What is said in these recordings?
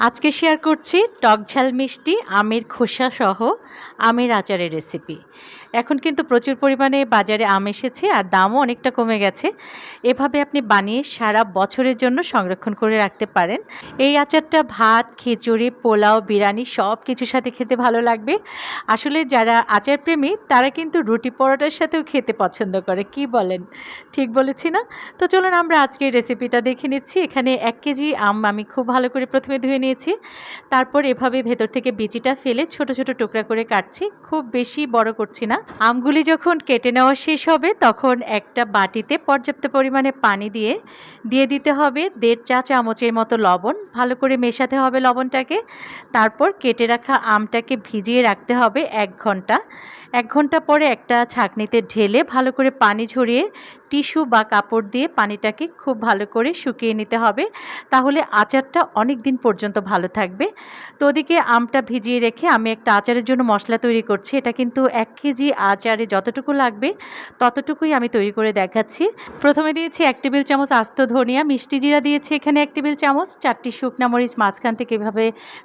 আজকে শেয়ার করছি টক ঝাল মিষ্টি আমের খোসা সহ আমের আচারের রেসিপি এখন কিন্তু প্রচুর পরিমাণে বাজারে আম এসেছে আর দামও অনেকটা কমে গেছে। এভাবে আপনি বানিয়ে সারা বছরের জন্য সংরক্ষণ করে রাখতে পারেন। এই আচারটা ভাত, খিচুড়ি, পোলাও, বিরিয়ানি সব কিছুর সাথে খেতে ভালো লাগবে। আসলে যারা আচার প্রেমী তারা কিন্তু রুটি পরোটার সাথেও খেতে পছন্দ করে, কি বলেন? ঠিক বলেছি না? তো চলুন আমরা আজকের রেসিপিটা দেখে নিচ্ছি। এখানে এক কেজি আম আমি খুব ভালো করে প্রথমে ধুয়ে নিয়েছি। তারপর এভাবে ভেতর থেকে বিচিটা ফেলে ছোট ছোট টুকরা করে কাটছি। খুব বেশি বড় করছি না। আমগুলি যখন কেটে নেওয়া শেষ হবে, তখন একটা বাটিতে পর্যাপ্ত পরিমাণে পানি দিয়ে দিয়ে দিতে হবে দেড় চা চামচের মতো লবণ। ভালো করে মেশাতে হবে লবণটাকে। তারপর কেটে রাখা আমটাকে ভিজিয়ে রাখতে হবে এক ঘণ্টা। এক ঘণ্টা পরে একটা ছাঁকনিতে ঢেলে ভালো করে পানি ঝরিয়ে টিস্যু বা কাপড় দিয়ে পানিটাকে খুব ভালো করে শুকিয়ে নিতে হবে। তাহলে আচারটা অনেক দিন পর্যন্ত ভালো থাকবে। তো ওদিকে আমটা ভিজিয়ে রেখে আমি একটা আচারের জন্য মশলা তৈরি করছি। এটা কিন্তু এক কেজি আচারে যতটুকু লাগবে, ততটুকুই আমি তৈরি করে দেখাচ্ছি। প্রথমে দিয়েছি এক টেবিল চামচ আস্ত ধনিয়া, মিষ্টি জিরা দিয়েছি এখানে এক টেবিল চামচ, চারটি শুকনা মরিচ মাঝখান থেকে এভাবে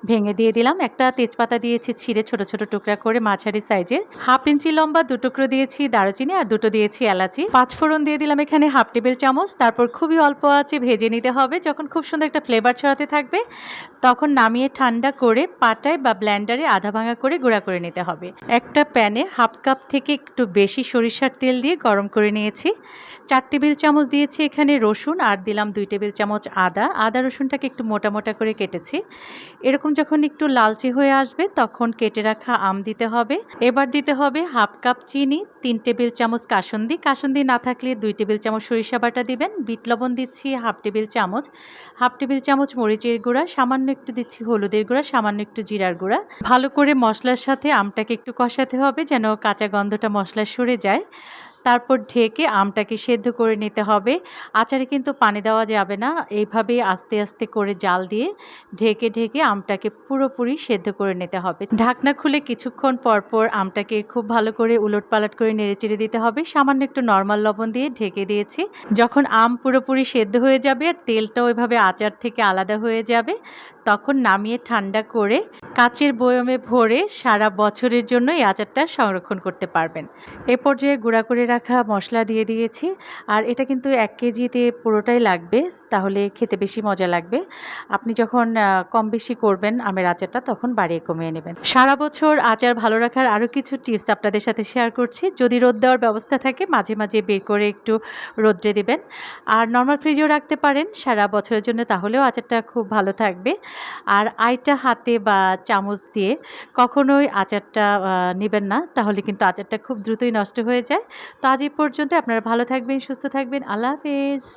ভেঙে দিয়ে দিলাম। একটা তেজপাতা দিয়েছি ছিঁড়ে ছোট ছোট টুকরা করে মাঝারি সাইজের। হাফ ইঞ্চি লম্বা দু টুকরো দিয়েছি দারুচিনি আর দুটো দিয়েছি এলাচি। পাঁচ ফোড়ন দিয়ে দিলাম এখানে হাফ টেবিল চামচ। তারপর খুবই অল্প আছে ভেজে নিতে হবে। যখন খুব সুন্দর একটা ফ্লেভার ছড়াতে থাকবে, তখন নামিয়ে ঠান্ডা করে পাটায় বা ব্ল্যান্ডারে আধা ভাঙা করে গুঁড়া করে নিতে হবে। একটা প্যানে হাফ কাপ থেকে একটু বেশি সরিষার তেল দিয়ে গরম করে নিয়েছি। চার টেবিল চামচ দিয়েছি এখানে রসুন আর দিলাম দুই টেবিল চামচ আদা। আদা রসুনটাকে একটু মোটা মোটা করে কেটেছি। এরকম যখন একটু লালচে হয়ে আসবে তখন কেটে রাখা আম দিতে হবে। এবার দিতে হবে হাফ কাপ চিনি, তিন টেবিল চামচ কাসন্দি। কাসন্দি না থাকলে দুই টেবিল চামচ সরিষা বাটা দিবেন। বিট লবণ দিচ্ছি হাফ টেবিল চামচ। হাফ টেবিল চামচ মরিচের গুঁড়া, সামান্য একটু দিচ্ছি হলুদের গুঁড়া, সামান্য একটু জিরার গুঁড়া। ভালো করে মশলার সাথে আমটাকে একটু কষাতে হবে যেন কাঁচা গন্ধটা মশলা সরে যায়। তারপর ঢেকে আমটাকে সেদ্ধ করে নিতে হবে। আচারে কিন্তু পানি দেওয়া যাবে না। এইভাবেই আস্তে আস্তে করে জাল দিয়ে ঢেকে ঢেকে আমটাকে পুরোপুরি সেদ্ধ করে নিতে হবে। ঢাকনা খুলে কিছুক্ষণ পর পর আমটাকে খুব ভালো করে উলট পালট করে নেড়েচেড়ে দিতে হবে। সামান্য একটু নর্মাল লবণ দিয়ে ঢেকে দিয়েছি। যখন আম পুরোপুরি সেদ্ধ হয়ে যাবে আর তেলটাও এভাবে আচার থেকে আলাদা হয়ে যাবে, তখন নামিয়ে ঠান্ডা করে কাচের বয়মে ভরে সারা বছরের জন্য এই আচারটা সংরক্ষণ করতে পারবেন। এ পর্যায়ে গুঁড়া করে রাখা মশলা দিয়ে দিয়েছি। আর এটা কিন্তু এক কেজিতে পুরোটাই লাগবে। তাহলে খেতে বেশি মজা লাগবে। আপনি যখন কম বেশি করবেন আমের আচারটা, তখন বাড়িয়ে কমিয়ে নেবেন। সারা বছর আচার ভালো রাখার আরও কিছু টিপস আপনাদের সাথে শেয়ার করছি। যদি রোদ দেওয়ার ব্যবস্থা থাকে, মাঝে মাঝে বের করে একটু রোদ্রে দিবেন। আর নর্মাল ফ্রিজেও রাখতে পারেন। সারা বছরের জন্য তাহলেও আচারটা খুব ভালো থাকবে। আর আইটা হাতে বা চামচ দিয়ে কখনোই আচারটা নেবেন না। তাহলে কিন্তু আচারটা খুব দ্রুতই নষ্ট হয়ে যায়। তো আজ এই পর্যন্ত আপনারা ভালো থাকবেন, সুস্থ থাকবেন। আল্লাহ হাফেজ।